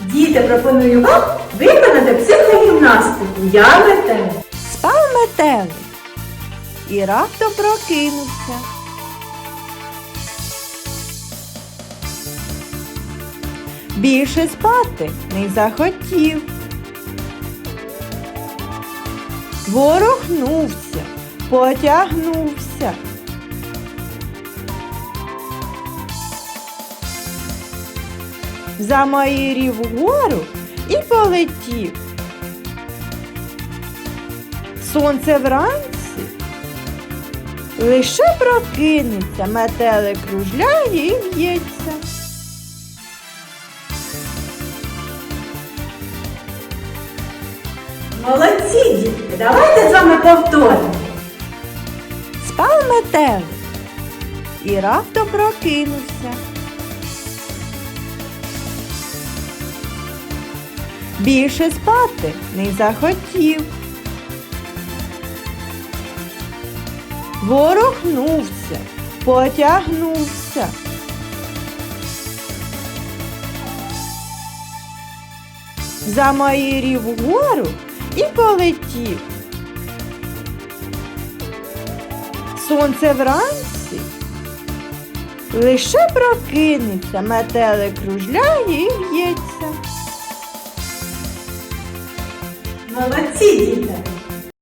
Діти, пропоную вам виконати психогімнастику. Я метелик. Спав метелик і раптом прокинувся. Більше спати не захотів. Ворухнувся, потягнувся. Замаїрів вгору і полетів. Сонце вранці лише прокинеться, метелик кружляє і в'ється. Молодці, дітки, давайте з вами повторимо. Спав метелик і раптом прокинувся. Більше спати не захотів. Ворухнувся, потягнувся. Замаїрів вгору і полетів. Сонце вранці лише прокинеться, метелик кружляє і в'ється. Молодці, діти.